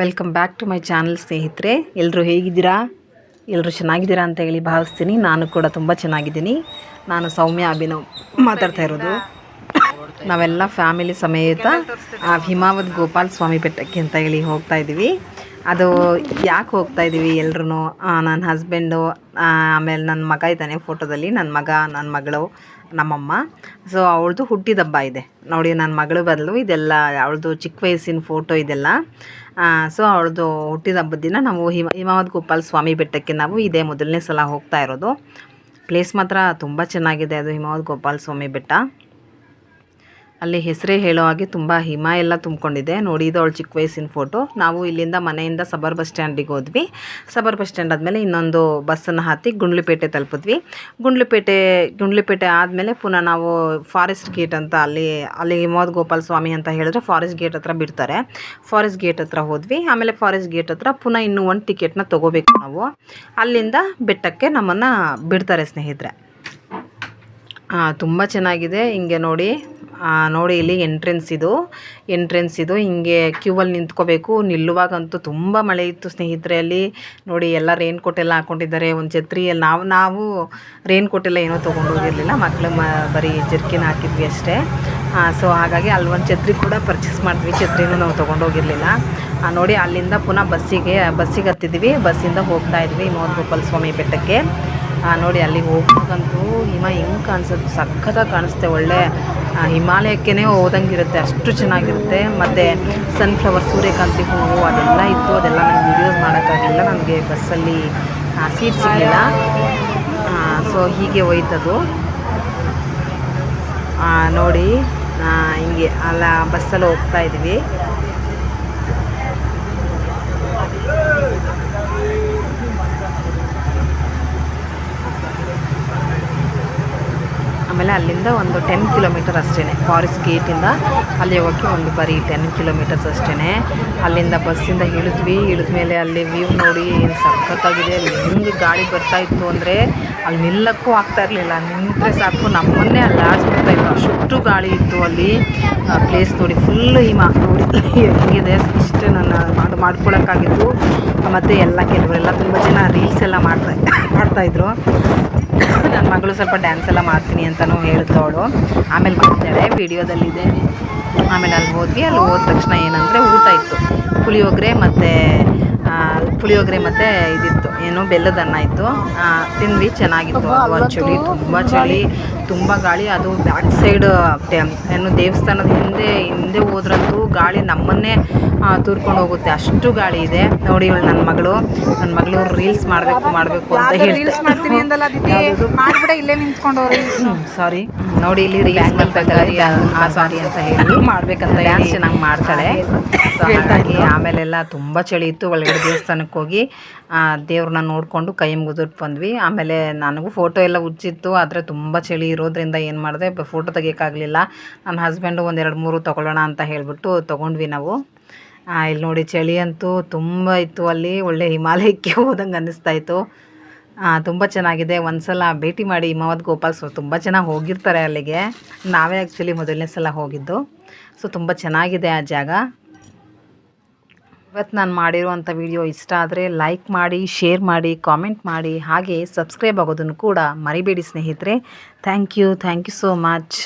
Welcome back to my channel ಸ್ನೇಹಿತರೆ. ಎಲ್ಲರೂ ಹೇಗಿದ್ದೀರಾ? ಎಲ್ಲರೂ ಚೆನ್ನಾಗಿದ್ದೀರಾ ಅಂತ ಹೇಳಿ ಭಾವಿಸ್ತೀನಿ. ನಾನು ಕೂಡ ತುಂಬ ಚೆನ್ನಾಗಿದ್ದೀನಿ. ನಾನು ಸೌಮ್ಯ ಅಭಿನವ್ ಮಾತಾಡ್ತಾ ಇರೋದು. ನಾವೆಲ್ಲ ಫ್ಯಾಮಿಲಿ ಸಮೇತ ಹಿಮಾವತ್ ಗೋಪಾಲ್ ಸ್ವಾಮಿ ಬೆಟ್ಟಕ್ಕೆ ಅಂತ ಹೇಳಿ ಹೋಗ್ತಾ ಇದ್ದೀವಿ. ಅದು ಯಾಕೆ ಹೋಗ್ತಾ ಇದ್ದೀವಿ ಎಲ್ರೂ ನನ್ನ ಹಸ್ಬೆಂಡು ಆಮೇಲೆ ನನ್ನ ಮಗ ಇದ್ದಾನೆ ಫೋಟೋದಲ್ಲಿ ನನ್ನ ಮಗ ನನ್ನ ಮಗಳು, ನಮ್ಮಮ್ಮ. ಸೊ ಅವಳದು ಹುಟ್ಟಿದ ಹಬ್ಬ ಇದೆ. ನೋಡಿ ನನ್ನ ಮಗಳ ಬದಲು ಇದೆಲ್ಲ, ಅವಳದು ಚಿಕ್ಕ ವಯಸ್ಸಿನ ಫೋಟೋ ಇದೆಲ್ಲ. ಸೊ ಅವಳದು ಹುಟ್ಟಿದಬ್ಬದ ದಿನ ನಾವು ಹಿಮ ಹಿಮವದ್ ಗೋಪಾಲ್ ಸ್ವಾಮಿ ಬೆಟ್ಟಕ್ಕೆ ನಾವು ಇದೇ ಮೊದಲನೇ ಸಲ ಹೋಗ್ತಾ ಇರೋದು. ಪ್ಲೇಸ್ ಮಾತ್ರ ತುಂಬ ಚೆನ್ನಾಗಿದೆ ಅದು ಹಿಮವದ್ ಗೋಪಾಲ್ ಸ್ವಾಮಿ ಬೆಟ್ಟ. ಅಲ್ಲಿ ಹೆಸರೇ ಹೇಳೋ ಹಾಗೆ ತುಂಬ ಹಿಮ ಎಲ್ಲ ತುಂಬಿಕೊಂಡಿದೆ. ನೋಡಿ, ಇದು ಅವಳು ಚಿಕ್ಕ ವಯಸ್ಸಿನ ಫೋಟೋ ನಾವು ಇಲ್ಲಿಂದ ಮನೆಯಿಂದ ಸಬರ್ ಬಸ್ ಸ್ಟ್ಯಾಂಡಿಗೆ ಹೋದ್ವಿ. ಸಬರ್ ಬಸ್ ಸ್ಟ್ಯಾಂಡ್ ಆದಮೇಲೆ ಇನ್ನೊಂದು ಬಸ್ಸನ್ನು ಹತ್ತಿ ಗುಂಡ್ಲಿಪೇಟೆ ತಲುಪಿದ್ವಿ. ಗುಂಡ್ಲಿಪೇಟೆ ಗುಂಡ್ಲಿಪೇಟೆ ಆದಮೇಲೆ ಪುನಃ ನಾವು ಫಾರೆಸ್ಟ್ ಗೇಟ್ ಅಂತ ಅಲ್ಲಿ ಅಲ್ಲಿ ಹಿಮವದ್ ಗೋಪಾಲ್ ಸ್ವಾಮಿ ಅಂತ ಹೇಳಿದ್ರೆ ಫಾರೆಸ್ಟ್ ಗೇಟ್ ಹತ್ರ ಬಿಡ್ತಾರೆ. ಫಾರೆಸ್ಟ್ ಗೇಟ್ ಹತ್ರ ಹೋದ್ವಿ. ಆಮೇಲೆ ಫಾರೆಸ್ಟ್ ಗೇಟ್ ಹತ್ರ ಪುನಃ ಇನ್ನೂ ಒಂದು ಟಿಕೆಟ್ನ ತೊಗೋಬೇಕು ನಾವು. ಅಲ್ಲಿಂದ ಬೆಟ್ಟಕ್ಕೆ ನಮ್ಮನ್ನು ಬಿಡ್ತಾರೆ ಸ್ನೇಹಿತರೆ. ತುಂಬ ಚೆನ್ನಾಗಿದೆ. ಹಿಂಗೆ ನೋಡಿ ನೋಡಿ ಇಲ್ಲಿ ಎಂಟ್ರೆನ್ಸ್ ಇದು. ಎಂಟ್ರೆನ್ಸ್ ಇದು ಹಿಂಗೆ ಕ್ಯೂವಲ್ಲಿ ನಿಂತ್ಕೋಬೇಕು. ನಿಲ್ಲುವಾಗಂತೂ ತುಂಬ ಮಳೆ ಇತ್ತು ಸ್ನೇಹಿತರೆ ಅಲ್ಲಿ. ನೋಡಿ, ಎಲ್ಲ ರೇನ್ ಕೋಟ್ ಎಲ್ಲ ಹಾಕ್ಕೊಂಡಿದ್ದಾರೆ ಒಂದು ಛತ್ರಿಯಲ್ಲಿ ನಾವು ನಾವು ರೇನ್ ಕೋಟ್ ಎಲ್ಲ ಏನೂ ತೊಗೊಂಡು ಹೋಗಿರಲಿಲ್ಲ. ಮಕ್ಕಳು ಮ, ಬರೀ ಜರ್ಕಿನ ಹಾಕಿದ್ವಿ ಅಷ್ಟೇ. ಸೊ ಹಾಗಾಗಿ ಅಲ್ಲಿ ಒಂದು ಛತ್ರಿ ಕೂಡ ಪರ್ಚೇಸ್ ಮಾಡಿದ್ವಿ. ಛತ್ರಿನೂ ನಾವು ತೊಗೊಂಡು ಹೋಗಿರಲಿಲ್ಲ. ನೋಡಿ, ಅಲ್ಲಿಂದ ಪುನಃ ಬಸ್ಸಿಗೆ ಬಸ್ಸಿಗೆ ಹತ್ತಿದ್ವಿ. ಬಸ್ಸಿಂದ ಹೋಗ್ತಾ ಇದ್ವಿ. ಮೋಹನ್ ಗೋಪಾಲ ಸ್ವಾಮಿ ಬೆಟ್ಟಕ್ಕೆ. ನೋಡಿ ಅಲ್ಲಿಗೆ ಹೋಗ್ಬೇಕಂತೂ ಹಿಮ ಹೆಂಗೆ ಕಾಣಿಸುತ್ತೆ ಸಖತ್ತಾಗಿ ಕಾಣಿಸುತ್ತೆ, ಒಳ್ಳೆ ಹಿಮಾಲಯಕ್ಕೆ ಹೋದಂಗಿರುತ್ತೆ, ಅಷ್ಟು ಚೆನ್ನಾಗಿರುತ್ತೆ. ಮತ್ತು ಸನ್ಫ್ಲವರ್ ಸೂರ್ಯಕಾಂತಿ ಹೂವು, ಅದೆಲ್ಲ ಇತ್ತು, ಅದೆಲ್ಲ ನಂಗೆ ವೀಡಿಯೋಸ್ ಮಾಡೋಕ್ಕಾಗಿಲ್ಲ ನನಗೆ ಬಸ್ಸಲ್ಲಿ ಸೀಟ್ ಸಿಗಲಿಲ್ಲ. ಸೊ ಹೀಗೆ ಹೋಯ್ತದು. ನೋಡಿ ಹಿಂಗೆ, ಅಲ್ಲ ಬಸ್ಸಲ್ಲಿ ಹೋಗ್ತಾ ಇದ್ವಿ. ಆಮೇಲೆ ಅಲ್ಲಿಂದ ಒಂದು ಟೆನ್ ಕಿಲೋಮೀಟರ್ ಅಷ್ಟೇ ಫಾರೆಸ್ಟ್ ಗೇಟಿಂದ ಅಲ್ಲಿ ಹೋಗೋಕ್ಕೆ ಒಂದು ಬರೀ ಟೆನ್ ಕಿಲೋಮೀಟರ್ಸ್ ಅಷ್ಟೇ ಅಲ್ಲಿಂದ ಬಸ್ಸಿಂದ ಇಳಿದ್ವಿ. ಇಳಿದ ಮೇಲೆ ಅಲ್ಲಿ ವ್ಯೂ ನೋಡಿ ಏನು ಸಖತ್ತಾಗಿದೆ. ಹೆಂಗೆ ಗಾಳಿ ಬರ್ತಾ ಇತ್ತು ಅಂದರೆ ಅಲ್ಲಿ ನಿಲ್ಲಕ್ಕೂ ಆಗ್ತಾ ಇರಲಿಲ್ಲ. ನಿಂತರೆ ಸಾಕು. ನಮ್ಮನ್ನೇ ಅಲ್ಲಿ ಆಡಿಸ್ಬಿಡ್ತಾ ಇತ್ತು. ಅಷ್ಟು ಗಾಳಿ ಇತ್ತು ಅಲ್ಲಿ. ಪ್ಲೇಸ್ ನೋಡಿ ಫುಲ್ ಹಿಮ. ನೋಡಿ ಹೆಂಗಿದೆ. ಇಷ್ಟೇ ನನ್ನ ಮಾಡಿ ಮಾಡ್ಕೊಳ್ಳೋಕ್ಕಾಗಿತ್ತು ಮತ್ತು ಎಲ್ಲ ಕೆಲವರೆಲ್ಲ ತುಂಬ ಜನ ರೀಲ್ಸ್ ಎಲ್ಲ ಮಾಡ್ತಾ ಮಾಡ್ತಾಯಿದ್ರು ನನ್ನ ಮಗಳು ಸ್ವಲ್ಪ ಡ್ಯಾನ್ಸ್ ಎಲ್ಲ ಮಾಡ್ತೀನಿ ಅಂತಲೂ ಹೇಳಿದ್ಲು ಅವಳು. ಆಮೇಲೆ ಮಾಡ್ತಾಳೆ ವಿಡಿಯೋದಲ್ಲಿದೆ. ಆಮೇಲೆ ಅಲ್ಲಿ ಹೋದ್ವಿ, ಅಲ್ಲಿ ಹೋದ ತಕ್ಷಣ ಏನಂದರೆ ಊಟ ಇತ್ತು. ಪುಳಿಯೋಗರೆ ಮತ್ತು ಪುಳಿಯೋಗರೆ ಮತ್ತು ಇದಿತ್ತು. ಏನು ಬೆಲ್ಲದ ಅನ್ನ ಇತ್ತು. ತಿಂದ್ವಿ ಚೆನ್ನಾಗಿತ್ತು. ಅದು ಒಂದು ಚಳಿ ತುಂಬ ಚಳಿ ತುಂಬ ಗಾಳಿ. ಅದು ಬ್ಯಾಕ್ ಸೈಡ್ ಏನು ದೇವಸ್ಥಾನದ ಹಿಂದೆ ಹಿಂದೆ ಹೋದ್ರಂತೂ ಗಾಳಿ ನಮ್ಮನ್ನೇ ತೂರ್ಕೊಂಡು ಹೋಗುತ್ತೆ. ಅಷ್ಟು ಗಾಳಿ ಇದೆ. ನೋಡಿ ಇವಳು ನನ್ನ ಮಗಳು. ನನ್ನ ಮಗಳು ರೀಲ್ಸ್ ಮಾಡಬೇಕು ಮಾಡಬೇಕು ಅಂತ ನಿಂತ್ಕೊಂಡವ್ರಿ ಸಾರಿ ನೋಡಿ ಇಲ್ಲಿ ರೀಲ್ಸ್ ಆ ಸಾರಿ ಅಂತ ಹೇಳಿ. ಮಾಡ್ಬೇಕಂತ ಡ್ಯಾನ್ಸ್ ಚೆನ್ನಾಗಿ ಮಾಡ್ತಾಳೆ. ಆಮೇಲೆಲ್ಲ ತುಂಬ ಚಳಿ ಇತ್ತು. ಒಳಗಡೆ ದೇವಸ್ಥಾನಕ್ಕೆ ಹೋಗಿ ದೇವ್ರನ್ನ ನೋಡಿಕೊಂಡು ಕೈ ಮುಗಿದ್ಬಿಟ್ಟು ಬಂದ್ವಿ. ಆಮೇಲೆ ನನಗೂ ಫೋಟೋ ಎಲ್ಲ ಉಜ್ಜಿತ್ತು. ಆದರೆ ತುಂಬ ಚಳಿ ಇರೋದ್ರಿಂದ ಏನು ಮಾಡಿದೆ ಫೋಟೋ ತೆಗಿಯೋಕ್ಕಾಗಲಿಲ್ಲ. ನನ್ನ ಹಸ್ಬೆಂಡು ಒಂದು ಎರಡು ಮೂರು ತೊಗೊಳ್ಳೋಣ ಅಂತ ಹೇಳಿಬಿಟ್ಟು ತೊಗೊಂಡ್ವಿ ನಾವು. ಇಲ್ಲಿ ನೋಡಿ ಚಳಿ ಅಂತೂ ತುಂಬ ಇತ್ತು ಅಲ್ಲಿ. ಒಳ್ಳೆ ಹಿಮಾಲಯಕ್ಕೆ ಹೋದಂಗೆ ಅನ್ನಿಸ್ತಾ ಇತ್ತು. ತುಂಬ ಚೆನ್ನಾಗಿದೆ. ಒಂದು ಸಲ ಭೇಟಿ ಮಾಡಿ ಹಿಮಾವತ್ ಗೋಪಾಲ್ ಸೊ ತುಂಬ ಚೆನ್ನಾಗಿ ಹೋಗಿರ್ತಾರೆ ಅಲ್ಲಿಗೆ. ನಾವೇ ಆ್ಯಕ್ಚುಲಿ ಮೊದಲನೇ ಸಲ ಹೋಗಿದ್ದು. ಸೊ ತುಂಬ ಚೆನ್ನಾಗಿದೆ ಆ ಜಾಗ. ಇವತ್ತು ನಾನು ಮಾಡಿರುವಂಥ ವಿಡಿಯೋ ಇಷ್ಟ ಆದರೆ ಲೈಕ್ ಮಾಡಿ ಶೇರ್ ಮಾಡಿ ಕಾಮೆಂಟ್ ಮಾಡಿ, ಹಾಗೆ ಸಬ್ಸ್ಕ್ರೈಬ್ ಆಗೋದನ್ನು ಕೂಡ ಮರಿಬೇಡಿ ಸ್ನೇಹಿತರೆ. Thank you thank you so much